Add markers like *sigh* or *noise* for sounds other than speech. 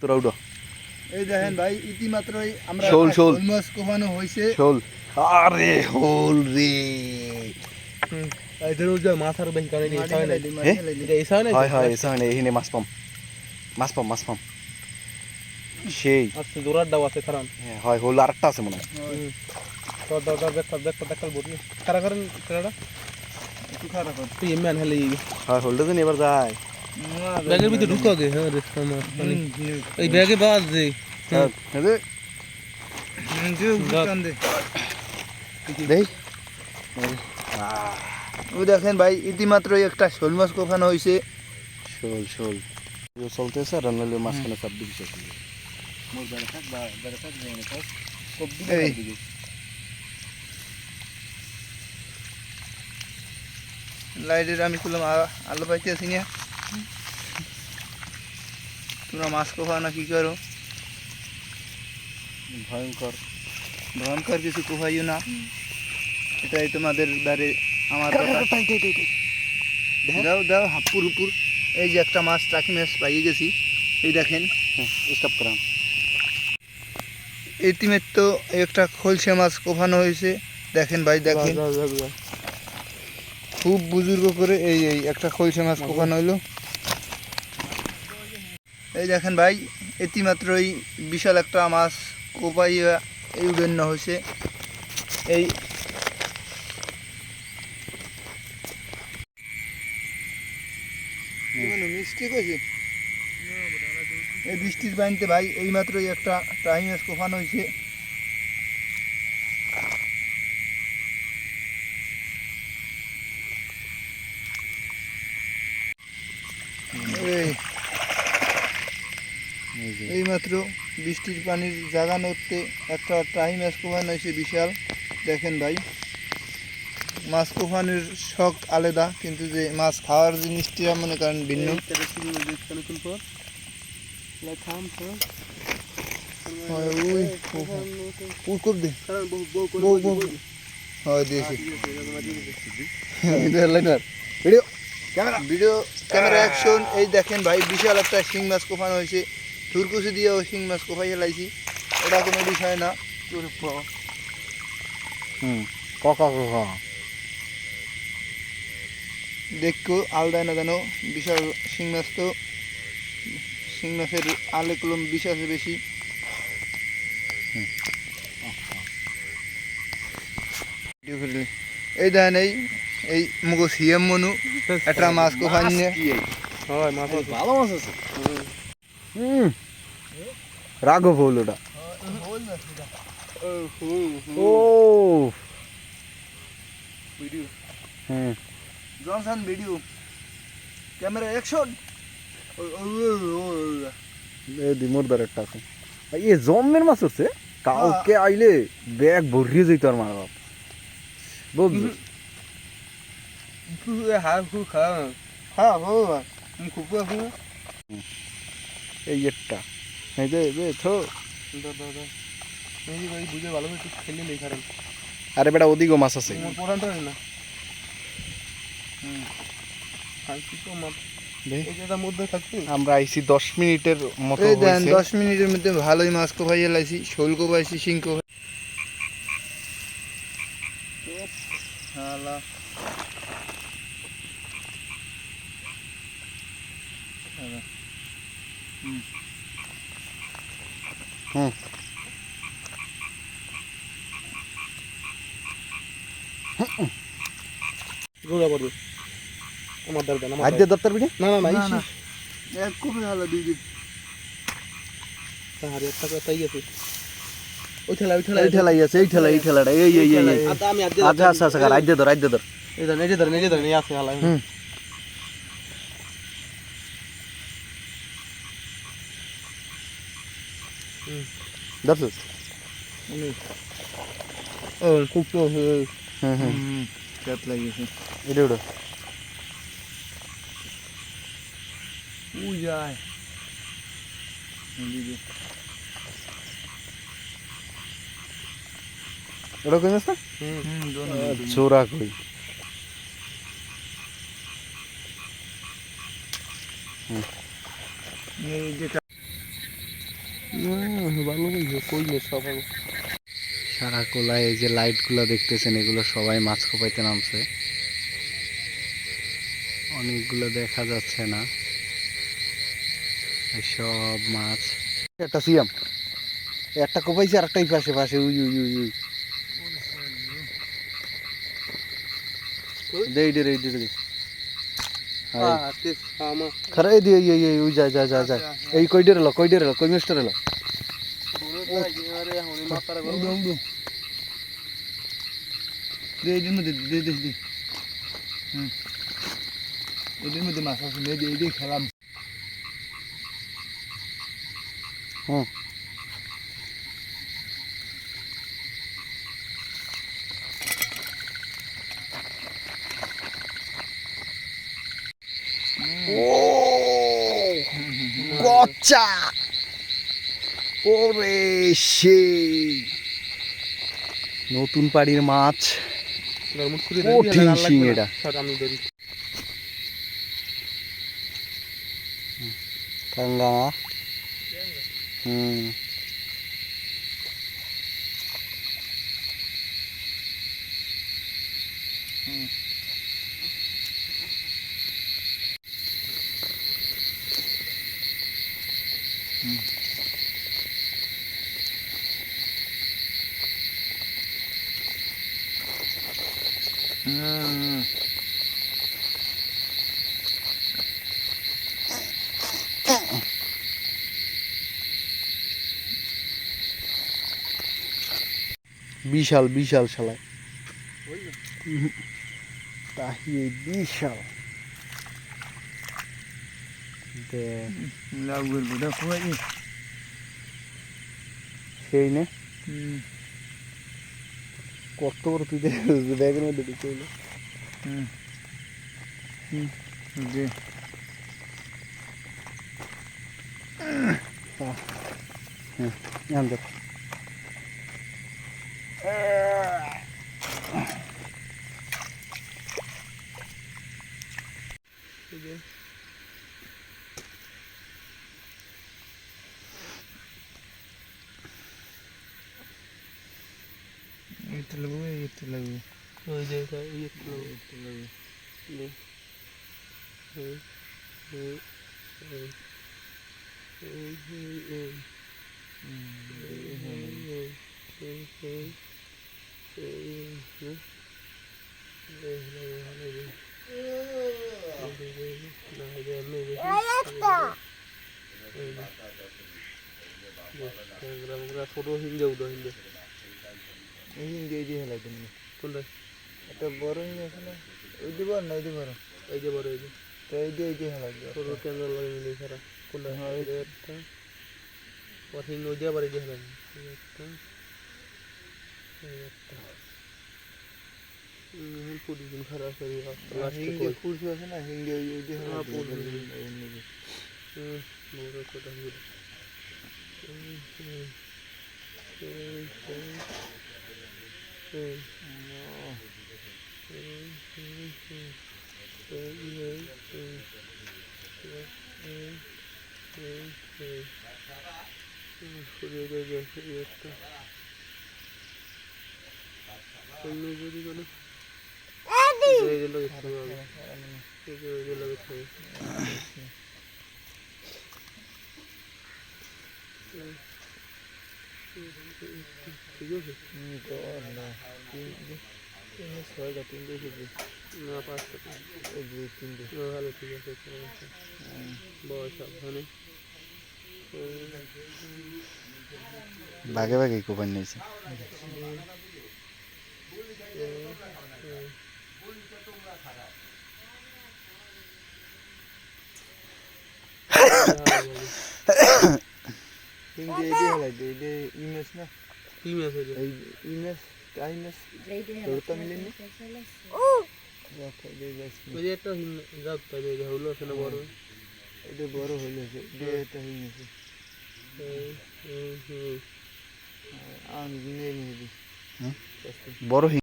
তোরা উঠো। এই দেখেন ভাই ইতিমাত্রই আমরা শোল, শোল। শোল। মাছ কোপানো হয়েছে। শোল। আরে হোল রে। এদের ওই যে মাথার বেশি কানে নিয়ে মাটি নাই দিই, মাটি হ্যাঁ? ফেলাই দিই। এটা এসা নাই হয় হয় এখানে এখানে মাছ পাম। মাছ পাম মাছ পাম। সেই। আজকে জোরার ডাব আছে খারান। হ্যাঁ, হয় হোল আরেকটা আছে মনে হয়। তো দাও দাও দেখো দেখো দেখো বলি খারা করেন কেডা একটু খারাপ। তুই এমনি আনহালে হয় হোলটা তো এবার যায়। ব্যাগের ভিতরে ঢুকো আগে হ্যাঁ রে আমার মানে এই ব্যাগে বাজ দে হ্যাঁ, দে। দেই। ওই দেখেন ভাই ইতিমাত্রই একটা শোল মাছ কোপানো হয়েছে শোল শোল। চলতেছে আর রান্নালে মাঝখানে চাপ দিবি চাপ দিবি এই। লাইটের আমি খুললাম আলো পাইতে আছি না। তোমরা মাছ কোপাও না কি করো? ভয়ঙ্কর। ভয়ঙ্কর কিছু কোপাইও না। এটাই তোমাদের দ্বারে আমার দাও দাও হাপুর উপর এই যে একটা মাছ টাকি মাছ পাইয়ে গেছি। এই দেখেন। স্টপ করাম এই টিমের তো একটা খলসে মাছ কোপানো হয়েছে। দেখেন ভাই দেখেন। খুব বুজুর্গ করে এই এই একটা খলসে মাছ কোপানো হইল এই দেখেন ভাই ইতিমাত্রই বিশাল একটা মাছ কোপাই এই উদন্য হয়েছে। এই এই বৃষ্টির পানিতে ভাই এইমাত্রই একটা টাইম কোপানো হয়েছে এই এইমাত্র বৃষ্টির পানির জাগানোতে একটা টাইম কোপানো হয়েছে বিশাল। দেখেন ভাই মাছ কোপানোর শখ আলাদা কিন্তু যে মাছ খাওয়ার জিনিসটা মনে করেন ভিন্ন। ভিডিও ক্যামেরা অ্যাকশন এই দেখেন ভাই বিশাল একটা শিং মাছ কোপানো হয়েছে। থুরকুচি দিয়েও শিং মাছ কোপাই ফেলাইছি? এটা কোনো বিষয় না। হুম কক কক দেখো আলাদা না জানো বিশাল শিং মাছ তো। শিং মাছের আলে কলম বিষ আছে বেশি। ভিডিও এই দেখেন এই এই মুগো সিএম মনু *laughs* একটা মাছ কোপান নিয়ে? হয় মাছ ভালো মাছ আছে। রাঘব হল ওটা। ও। ভিডিও। হুম। Johnson video. Camera action. এই মোরদার একটা আছে। এ জম্মের মাছ হচ্ছে? কাউকে আইলে ব্যাগ ভরিয়ে যেত আর মার বাপ। বুঝলি হ্যাঁ হ্যাঁ খুব খুব এই একটা এই যে কারণ আরে বেটা ওদিকেও মাছ আছে। তো আমরা আইছি দশ মিনিটের মতো দশ মিনিটের মধ্যে ভালোই মাছ কোপাই লাইছি শোল কোপাইছি শিং কোপাই হালা হুম রোজা পড়বে আমার দরকার আমার আদ্যে দত্তর বিড়ি না না না না, ইসি না। এক খুবই ভালো দিদি তাহারে একটা করে তাই আছে ওই ঠেলা ওই ঠেলা এই ঠেলাই আছে এই ঠেলা এই ঠেলাটা এই এই এই এই আচ্ছা আমি আজকে আচ্ছা আচ্ছা আচ্ছা আদ্যে ধর আদ্যে ধর এই ধর এই যে ধর এই যে ধর এই আছে হালা হুম। ধরছিস ও খুব তো হুম হুম হুম কাত লাগিয়েছে এটা ওটা উই যায় দিদি ওটা কই মাছ না হুম হুম দোনো চোরা কই এই যে কা- ভালো সব সারা কোলায় এই যে লাইটগুলো দেখতেছেন এগুলো সবাই মাছ কোপাইতে নামছে। অনেকগুলো দেখা যাচ্ছে না। সব মাছ। একটা সিয়াম একটা কোপাইছে আর একটাই পাশে পাশে উই উই উই উই। দে এই দে এই দে দে। খরে এই দিয়ে এই এই ওই যা যা যায় যায় এই কই ডের এলো কই ডের এলো কই মিস্টার উদম উদম দে এটার মধ্যে দে দে দে হুম এটার মধ্যে মাছ আছে দে দে এই দিয়ে খেলাম হুম ও গচ্চা ওরে সেই নতুন পাড়ির মাছ। কঠিন শিং এটা। স্যার আমি ধরি কাঙ্গা হুম। হুম। বিশাল বিশাল শালায় তাহিয়ে বিশাল। সেই নে। হুম কত বড় তুই দেখ ব্যাগের মধ্যে ঢুকে এলো হুম হুম দে এখন দেখ এটা লাগবে এটা লাগবে ওই যে এটা, এই একটু লাগবে। এটা লাগবে নে। এই, এই, এই, এই, এই, এই, হুম এই, এই, এই, এই, এই, নে। এই, এই, এই, এই, এই। এই, এই, এই, না, এই যে এমনি, এই যে, এই যে। এই যে। এই গ্রাম গ্রাম ছোট হিন্দে উদো হিন্দে এই হিন্দি এই দিয়ে হেলাই তুমি কোনটা একটা বড় হিন্দি আছে না? ওই দিব আর না এই দিব বড়? এই যে বড় এই যে। তো এই দিয়ে এই দিয়ে হেলাই দিব ছোট ক্যামেরা লাগে মিলে সারা। কোনটা হ্যাঁ, এই যে একটা। ওর হিন্দে ওই দিয়ে আবার এই যে হেলাম এই একটা। এই একটা। হুম পুরি দিন খারাপ করি লাস্ট হিন্দি পুরুষ আছে না? হিন্দি ওই ওই দিয়ে হেলাই হ্যাঁ, দিব পুরুষ। ওই নিবি হুম বড় কথা হলো হুম হুম হুম হুম হুম ঠিক আছে হুম তো আর না ছয়টা তিনটে এসেছে না পাঁচটা যে তিনটে ভালো ঠিক আছে? ঠিক আছে বয়স সাবধানে। ভাগে ভাগে কোপান নিয়েছে। বড়। এটা বড় গেছে এটা হয়ে বড়